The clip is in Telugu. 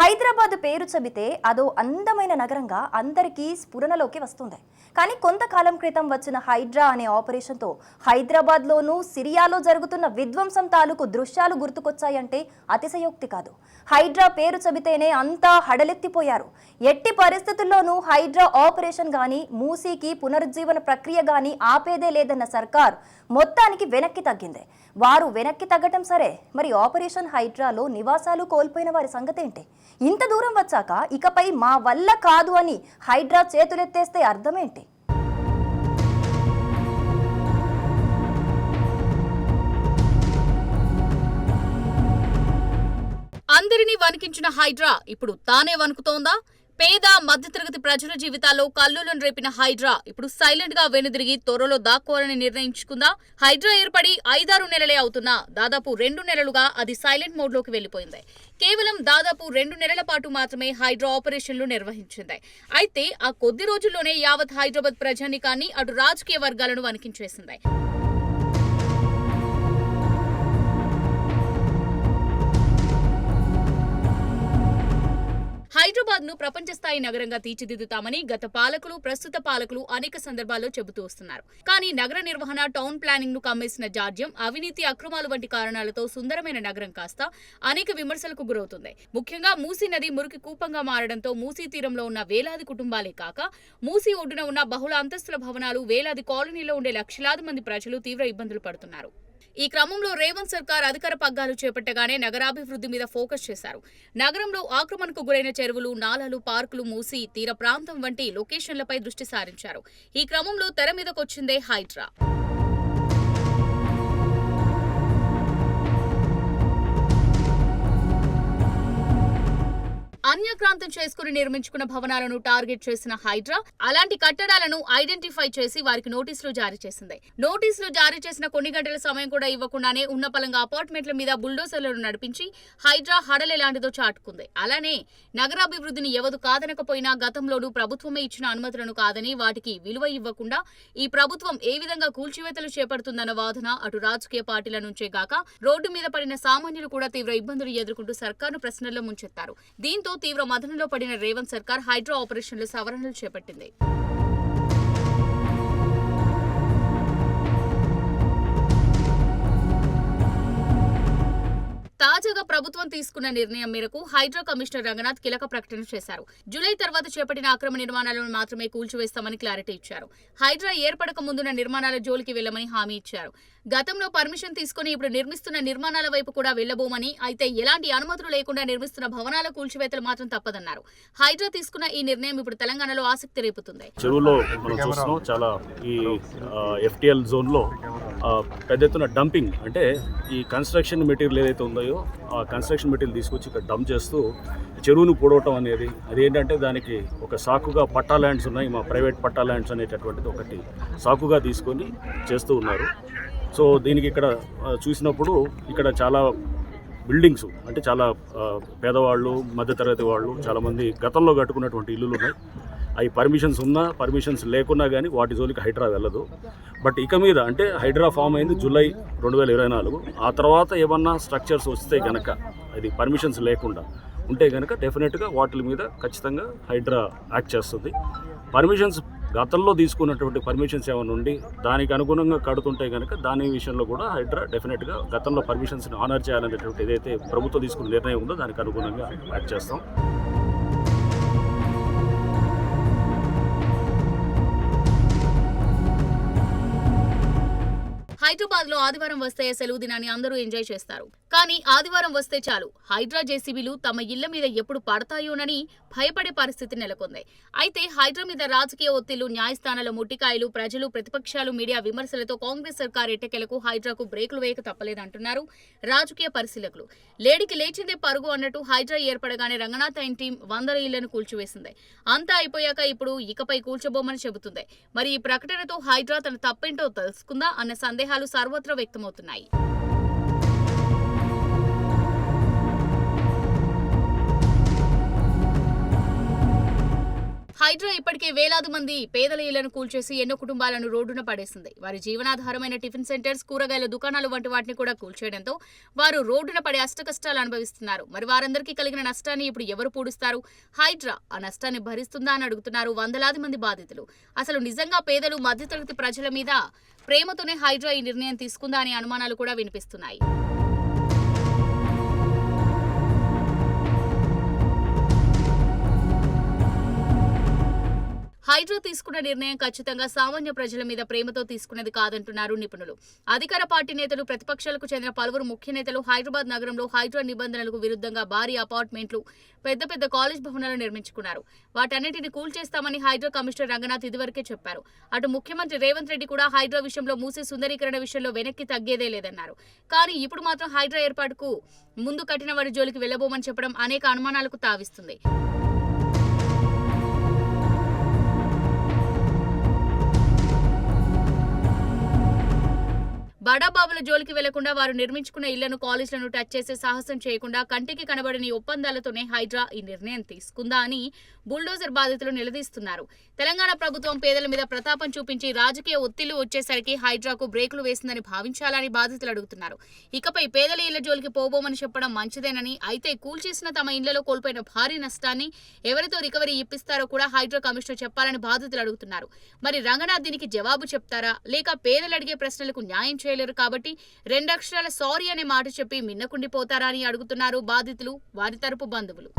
హైదరాబాద్ పేరు చెబితే అదో అందమైన నగరంగా అందరికీ స్ఫురణలోకి వస్తుంది. కానీ కొంతకాలం క్రితం వచ్చిన హైడ్రా అనే ఆపరేషన్తో హైదరాబాద్లోనూ సిరియాలో జరుగుతున్న విధ్వంసం తాలూకు దృశ్యాలు గుర్తుకొచ్చాయంటే అతిశయోక్తి కాదు. హైడ్రా పేరు చెబితేనే అంతా హడలెత్తిపోయారు. ఎట్టి పరిస్థితుల్లోనూ హైడ్రా ఆపరేషన్ కానీ మూసీకి పునరుజ్జీవన ప్రక్రియ కానీ ఆపేదే లేదన్న సర్కార్ మొత్తానికి వెనక్కి తగ్గింది. వారు వెనక్కి తగ్గటం సరే మరి ఆపరేషన్ హైడ్రాలో నివాసాలు కోల్పోయిన వారి సంగతేంటి? ఇంత దూరం వచ్చాక ఇకపై మా వల్ల కాదు అని హైడ్రా చేతులెత్తేస్తే అర్థమేంటి? వణికించిన హైడ్రా ఇప్పుడు తానే వణుకుతోందా? పేద మధ్యతరగతి ప్రజల జీవితాల్లో కల్లోలను రేపిన హైడ్రా ఇప్పుడు సైలెంట్గా వెనుదిరిగి త్వరలో దాక్కోవాలని నిర్ణయించుకుందా? హైడ్రా ఏర్పడి ఐదారు నెలలే అవుతున్నా దాదాపు రెండు నెలలుగా అది సైలెంట్ మోడ్లోకి వెళ్ళిపోయింది కేవలం దాదాపు రెండు నెలల పాటు మాత్రమే హైడ్రా ఆపరేషన్లు నిర్వహించింది. అయితే ఆ కొద్ది రోజుల్లోనే యావత్ హైదరాబాద్ ప్రజానికాన్ని అటు రాజకీయ వర్గాలను వణికించేసింది. హైదరాబాద్ను ప్రపంచ స్థాయి నగరంగా తీర్చిదిద్దుతామని గత పాలకులు ప్రస్తుత పాలకులు అనేక సందర్భాల్లో చెబుతూ వస్తున్నారు. కానీ నగర నిర్వహణ టౌన్ ప్లానింగ్ను కమ్మేసిన జాడ్యం అవినీతి అక్రమాలు వంటి కారణాలతో సుందరమైన నగరం కాస్త అనేక విమర్శలకు గురవుతుంది. ముఖ్యంగా మూసీ నది మురికి కూపంగా మారడంతో మూసీ తీరంలో ఉన్న వేలాది కుటుంబాలే కాక మూసీ ఒడ్డున ఉన్న బహుళ అంతస్తుల భవనాలు వేలాది కాలనీలో ఉండే లక్షలాది మంది ప్రజలు తీవ్ర ఇబ్బందులు పడుతున్నారు. ఈ క్రమంలో రేవంత్ సర్కార్ అధికార పగ్గాలు చేపట్టగానే నగరాభివృద్ధి మీద ఫోకస్ చేశారు. నగరంలో ఆక్రమణకు గురైన చెరువులు నాలాలు పార్కులు మూసి తీర ప్రాంతం వంటి లొకేషన్లపై దృష్టి సారించారు. ఈ క్రమంలో తెర మీదకొచ్చిందే హైడ్రా. అన్యక్రాంతం చేసుకుని నిర్మించుకున్న భవనాలను టార్గెట్ చేసిన హైడ్రా అలాంటి కట్టడాలను ఐడెంటిఫై చేసి వారికి నోటీసులు జారీ చేసింది. నోటీసులు జారీ చేసిన కొన్ని గంటల సమయం కూడా ఇవ్వకుండానే ఉన్న పలంగా అపార్ట్మెంట్ల మీద బుల్డోజర్లను నడిపించి హైడ్రా హడల్ ఎలాంటిదో చాటుకుంది. అలానే నగరాభివృద్ధిని ఎవరు కాదనకపోయినా గతంలోనూ ప్రభుత్వమే ఇచ్చిన అనుమతులను కాదని వాటికి విలువ ఇవ్వకుండా ఈ ప్రభుత్వం ఏ విధంగా కూల్చివేతలు చేపడుతుందన్న వాదన అటు రాజకీయ పార్టీల నుంచే గాక రోడ్డు మీద పడిన సామాన్యులు కూడా తీవ్ర ఇబ్బందులు ఎదుర్కొంటూ సర్కార్ను ప్రశ్నల్లో ముంచెత్తారు. దీంతో తీవ్ర మదనలో పడిన రేవంత్ సర్కార్ హైడ్రో ఆపరేషన్లు సవరణలు చేపట్టింది. తాజాగా ప్రభుత్వం తీసుకున్న నిర్ణయం మేరకు హైడ్రో కమిషనర్ రంగనాథ్ కీలక ప్రకటన చేశారు. జూలై తర్వాత చేపట్టిన అక్రమ నిర్మాణాలను మాత్రమే కూల్చివేస్తామని క్లారిటీ ఇచ్చారు. హైడ్రా ఏర్పడక ముందున్న నిర్మాణాల జోలికి వెళ్ళమని హామీ ఇచ్చారు. గతంలో పర్మిషన్ తీసుకుని ఇప్పుడు నిర్మిస్తున్న నిర్మాణాల వైపు కూడా వెళ్ళబోమని అయితే ఎలాంటి అనుమతులు లేకుండా నిర్మిస్తున్న భవనాల కూల్చివేతలు మాత్రం తప్పదన్నారు. హైడ్రా తీసుకున్న ఈ నిర్ణయం ఇప్పుడు తెలంగాణలో ఆసక్తి రేపుతుంది. చెరువులో మనం చూస్తున్నాం చాలా ఈ ఎఫ్టిఎల్ జోన్లో పెద్ద ఎత్తున డంపింగ్ అంటే ఈ కన్స్ట్రక్షన్ మెటీరియల్ ఏదైతే ఉందో ఆ కన్స్ట్రక్షన్ మెటీరియల్ తీసుకొచ్చి ఇక్కడ డంప్ చేస్తూ చెరువును పూడవటం అనేది అదేంటంటే దానికి ఒక సాకుగా పట్టా ల్యాండ్స్ ఉన్నాయి మా ప్రైవేట్ పట్టా ల్యాండ్స్ అనేటటువంటిది ఒకటి సాకుగా తీసుకొని చేస్తూ ఉన్నారు. సో దీనికి ఇక్కడ చూసినప్పుడు ఇక్కడ చాలా బిల్డింగ్స్ అంటే చాలా పేదవాళ్ళు మధ్యతరగతి వాళ్ళు చాలామంది గతంలో కట్టుకున్నటువంటి ఇల్లులు ఉన్నాయి. అవి పర్మిషన్స్ ఉన్నా పర్మిషన్స్ లేకున్నా కానీ వాటి జోలికి హైడ్రా వెళ్ళదు. బట్ ఇక మీద అంటే హైడ్రా ఫామ్ అయింది జూలై రెండు వేల ఇరవై నాలుగు. ఆ తర్వాత ఏమన్నా స్ట్రక్చర్స్ వస్తే కనుక అది పర్మిషన్స్ లేకుండా ఉంటే కనుక డెఫినెట్గా వాటి మీద ఖచ్చితంగా హైడ్రా యాక్ట్ చేస్తుంది. పర్మిషన్స్ గతంలో తీసుకున్నటువంటి పర్మిషన్స్ ఏమైనా ఉండి దానికి అనుగుణంగా కడుతుంటే కనుక దాని విషయంలో కూడా హైడ్రా డెఫినెట్గా గతంలో పర్మిషన్స్ని ఆనర్ చేయాలనేటువంటి ఏదైతే ప్రభుత్వం తీసుకున్న నిర్ణయం ఉందో దానికి అనుగుణంగా యాక్ట్ చేస్తాం. హైదరాబాద్లో ఆదివారం వస్తే సెలవు దినాన్ని అందరూ ఎంజాయ్ చేస్తారు. కానీ ఆదివారం వస్తే చాలు. హైడ్రా జేసీబీలు తమ ఇళ్ళ మీద ఎప్పుడు పడతాయోనని భయపడే పరిస్థితి నెలకొంది. అయితే హైడ్రా మీద రాజకీయ ఒత్తిళ్ళు న్యాయస్థానాల ముట్టికాయలు ప్రజలు ప్రతిపక్షాలు మీడియా విమర్శలతో కాంగ్రెస్ సర్కార్ ఎట్టకెలకు హైడ్రాకు బ్రేకులు వేయక తప్పలేదంటున్నారు రాజకీయ పరిశీలకులు. లేడికి లేచిందే పరుగు అన్నట్టు హైడ్రా ఏర్పడగానే రంగనాథ్ అయిన టీం వందల ఇళ్ళను కూల్చివేసింది. అంతా అయిపోయాక ఇప్పుడు ఇకపై కూల్చబోమని చెబుతుంది. మరి ఈ ప్రకటనతో హైడ్రా తన తప్పేంటో తెలుసుకుందా అన్న సందేహాలు సర్వత్రా వ్యక్తమవుతున్నాయి. హైడ్రా ఇప్పటికే వేలాది మంది పేదల ఇళ్ళను కూల్చేసి ఎన్నో కుటుంబాలను రోడ్డున పడేసింది. వారి జీవనాధారమైన టిఫిన్ సెంటర్స్ కూరగాయల దుకాణాలు వంటి వాటిని కూడా కూల్చేయడంతో వారు రోడ్డున పడే అష్టకష్టాలు అనుభవిస్తున్నారు. మరి వారందరికీ కలిగిన నష్టాన్ని ఇప్పుడు ఎవరు పూడుస్తారు? హైడ్రా ఆ నష్టాన్ని భరిస్తుందా అని అడుగుతున్నారు వందలాది మంది బాధితులు. అసలు నిజంగా పేదలు మధ్యతరగతి ప్రజల మీద ప్రేమతోనే హైడ్రా ఈ నిర్ణయం తీసుకుందా అనే అనుమానాలు కూడా వినిపిస్తున్నాయి. హైడ్రో తీసుకున్న నిర్ణయం ఖచ్చితంగా సామాన్య ప్రజల మీద ప్రేమతో తీసుకున్నది కాదంటున్నారు నిపుణులు. అధికార పార్టీ నేతలు ప్రతిపక్షాలకు చెందిన పలువురు ముఖ్య నేతలు హైదరాబాద్ నగరంలో హైడ్రో నిబంధనలకు విరుద్ధంగా భారీ అపార్ట్మెంట్లు పెద్ద పెద్ద కాలేజ్ భవనాలు నిర్మించుకున్నారు. వాటన్నిటిని కూల్చేస్తామని హైడ్రో కమిషనర్ రంగనాథ్ ఇదివరకే చెప్పారు. అటు ముఖ్యమంత్రి రేవంత్ రెడ్డి కూడా హైడ్రా విషయంలో మూసే సుందరీకరణ విషయంలో వెనక్కి తగ్గేదే లేదన్నారు. కానీ ఇప్పుడు మాత్రం హైడ్రా ఏర్పాటుకు ముందు కఠిన వారి జోలికి వెళ్ళబోమని చెప్పడం అనేక అనుమానాలకు తావిస్తుంది. బడాబాబుల జోలికి వెళ్ళకుండా వారు నిర్మించుకున్న ఇళ్ళను కాలేజీలను టచ్ చేసే సాహసం చేయకుండా కంటికి కనబడని ఒప్పందాలతోనే హైడ్రా ఈ నిర్ణయం తీసుకుందా అని బుల్డోజర్ బాధితులు నిలదీస్తున్నారు. తెలంగాణ ప్రభుత్వం పేదల మీద ప్రతాపం చూపించి రాజకీయ ఒత్తిళ్ళు వచ్చేసరికి హైడ్రాకు బ్రేకులు వేసిందని భావించాలని బాధితులు అడుగుతున్నారు. ఇకపై పేదల ఇళ్ళ జోలికి పోబోమని చెప్పడం మంచిదేనని అయితే కూల్చేసిన తమ ఇళ్ళలో కోల్పోయిన భారీ నష్టాన్ని ఎవరితో రికవరీ ఇప్పిస్తారో కూడా హైడ్రా కమిషనర్ చెప్పాలని బాధితులు అడుగుతున్నారు. మరి రంగనాథ్ దీనికి జవాబు చెప్తారా? లేక పేదలు అడిగే ప్రశ్నలకు న్యాయం చేయలేరు కాబట్టి రెండక్షరాల సారీ అనే మాట చెప్పి మిన్నకుండిపోతారా అని అడుగుతున్నారు బాధితులు వారి తరపు బంధువులు.